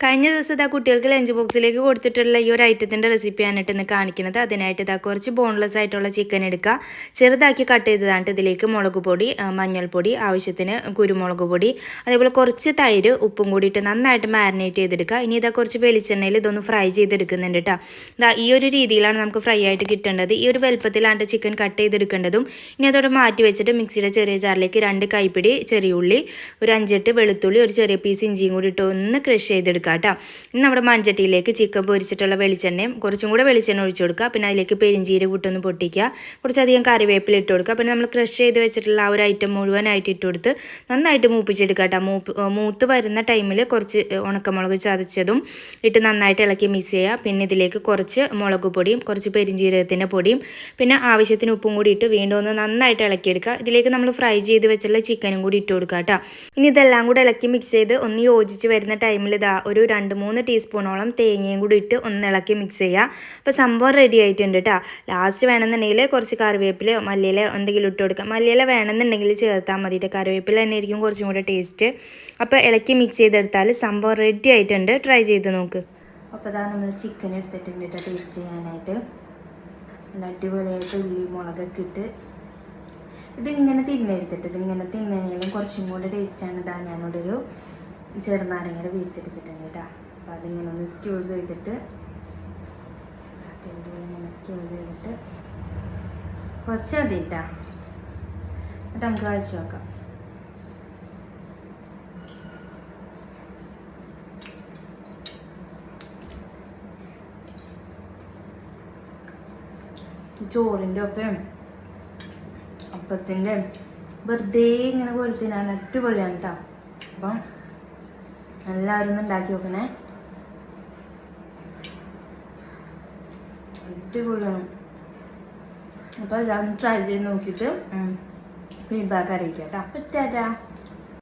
കഴിഞ്ഞ ദിവസം ഇതാ കുട്ടികൾക്ക് ലഞ്ച് ബോക്സിലേക്ക് കൊടുത്തിട്ടുള്ള ഈ ഒരു ഐറ്റത്തിന്റെ റെസിപ്പിയാണ് ഇന്ന് കാണിക്കുന്നത്. അതിനായിട്ട് ഇതാ കുറച്ച് ബോൺലെസ് ആയിട്ടുള്ള ചിക്കൻ എടുക്കുക ചെറുതാക്കി കട്ട് ചെയ്തതാണ് ഇതിലേക്ക് മുളക് പൊടി മഞ്ഞൾപ്പൊടി ആവശ്യത്തിന് കുരുമുളക് പൊടി അതേപോലെ കുറച്ച് തൈര് ഉപ്പും കൂടിയിട്ട് നന്നായിട്ട് മാരിനേറ്റ് ചെയ്തെടുക്കുക ഇനി ഇതാ കുറച്ച് വെളിച്ചെണ്ണയിൽ ഇതൊന്ന് ഫ്രൈ ചെയ്തെടുക്കുന്നുണ്ട് കേട്ടോ ഇതാ ഈ ഒരു രീതിയിലാണ് നമുക്ക് ഫ്രൈ ആയിട്ട് കിട്ടേണ്ടത്. ഈ ഒരു വലുപ്പത്തിലാണ് ചിക്കൻ കട്ട് ചെയ്തെടുക്കേണ്ടതും. ഇനി അതോടെ മാറ്റി വെച്ചിട്ട് മിക്സിയുടെ ചെറിയ ജാറിലേക്ക് രണ്ട് കൈപ്പിടി ചെറിയ ഉള്ളി ഒരു അഞ്ചെട്ട് വെളുത്തുള്ളി ഒരു ചെറിയ പീസ് ഇഞ്ചിയും കൂടി ഇട്ട് ഒന്ന് ക്രഷ് ചെയ്തെടുക്കുക കേട്ടോ ഇന്ന് നമ്മുടെ മൺചട്ടിയിലേക്ക് ചിക്കൻ പൊരിച്ചിട്ടുള്ള വെളിച്ചെണ്ണയും കുറച്ചും കൂടെ വെളിച്ചെണ്ണ ഒഴിച്ചു കൊടുക്കുക. പിന്നെ അതിലേക്ക് പെരിഞ്ചീര കൂട്ടൊന്ന് പൊട്ടിക്കുക. കുറച്ചധികം കറിവേപ്പില ഇട്ട് കൊടുക്കുക. പിന്നെ നമ്മൾ ക്രഷ് ചെയ്ത് വെച്ചിട്ടുള്ള ആ ഒരു ഐറ്റം മുഴുവനായിട്ട് ഇട്ട് കൊടുത്ത് നന്നായിട്ട് മൂപ്പിച്ചെടുക്കുക കേട്ടോ മൂപ്പ് മൂത്ത് വരുന്ന ടൈമിൽ കുറച്ച് ഉണക്കമുളക് ചതച്ചതും ഇട്ട് നന്നായിട്ട് ഇളക്കി മിക്സ് ചെയ്യുക. പിന്നെ ഇതിലേക്ക് കുറച്ച് മുളക് പൊടിയും കുറച്ച് പെരിഞ്ചീരകത്തിന്റെ പൊടിയും പിന്നെ ആവശ്യത്തിന് ഉപ്പും കൂടി ഇട്ട് വീണ്ടും ഒന്ന് നന്നായിട്ട് ഇളക്കിയെടുക്കുക. ഇതിലേക്ക് നമ്മൾ ഫ്രൈ ചെയ്ത് വെച്ചുള്ള ചിക്കനും കൂടി ഇട്ട് കൊടുക്കുക കേട്ടോ ഇനി ഇതെല്ലാം കൂടെ ഇളക്കി മിക്സ് ചെയ്ത് ഒന്ന് യോജിച്ച് വരുന്ന ടൈമിൽ ഇതാ ഒരു രണ്ട് മൂന്ന് ടീസ്പൂണോളം തേങ്ങയും കൂടി ഇട്ട് ഒന്ന് ഇളക്കി മിക്സ് ചെയ്യുക അപ്പോൾ സംഭവം റെഡി ആയിട്ടുണ്ട് കേട്ടോ ലാസ്റ്റ് വേണമെന്നുണ്ടെങ്കിൽ കുറച്ച് കറിവേപ്പിലയോ മല്ലിയിലോ എന്തെങ്കിലും ഇട്ട് കൊടുക്കുക മല്ലിയില വേണമെന്നുണ്ടെങ്കിൽ ചേർത്താൽ മതി കറിവേപ്പില തന്നെ ആയിരിക്കും കുറച്ചും കൂടെ ടേസ്റ്റ് അപ്പോൾ ഇളക്കി മിക്സ് ചെയ്തെടുത്താൽ സംഭവം റെഡി ആയിട്ടുണ്ട്. ട്രൈ ചെയ്ത് നോക്ക്. അപ്പോൾ അതാ നമ്മൾ ചിക്കൻ എടുത്തിട്ടുണ്ട് കേട്ടോ ടേസ്റ്റ് ചെയ്യാനായിട്ട്. നല്ല അടിപൊളിയായിട്ട് ഉള്ളി മുളകൊക്കെ ഇട്ട്. ഇതിങ്ങനെ തിന്നെടുത്തിട്ട് ഇതിങ്ങനെ തിന്നണേലും കുറച്ചും കൂടെ ടേസ്റ്റാണ് ഇതാ ഞാനോടൊരു ഒരു ചെറുനാരങ്ങയുടെ വേസ്റ്റ് എടുത്തിട്ടുണ്ട് കേട്ടോ. അപ്പോൾ അതിങ്ങനെ ഒന്ന് സ്ക്യൂസ് ചെയ്തിട്ട് അതേപോലെ ഇങ്ങനെ സ്ക്യൂസ് ചെയ്തിട്ട് കുറച്ച് മതി കേട്ടോ എന്നിട്ട് നമുക്ക് കഴിച്ചു നോക്കാം. ചോറിന്റെ ഒപ്പം അപ്പത്തിന്റെ വെറുതെ ഇങ്ങനെ പോലെ തിന്നാൻ അടിപൊളിയാണ് കേട്ടോ. അപ്പം എല്ലാവരും ഉണ്ടാക്കി നോക്കണേ. അടിപൊളിയാണ്. അപ്പോൾ ഞാൻ ട്രൈ ചെയ്ത് നോക്കിട്ട് ഫീഡ്ബാക്ക് അറിയിക്കാം കേട്ടോ പറ്റാറ്റാ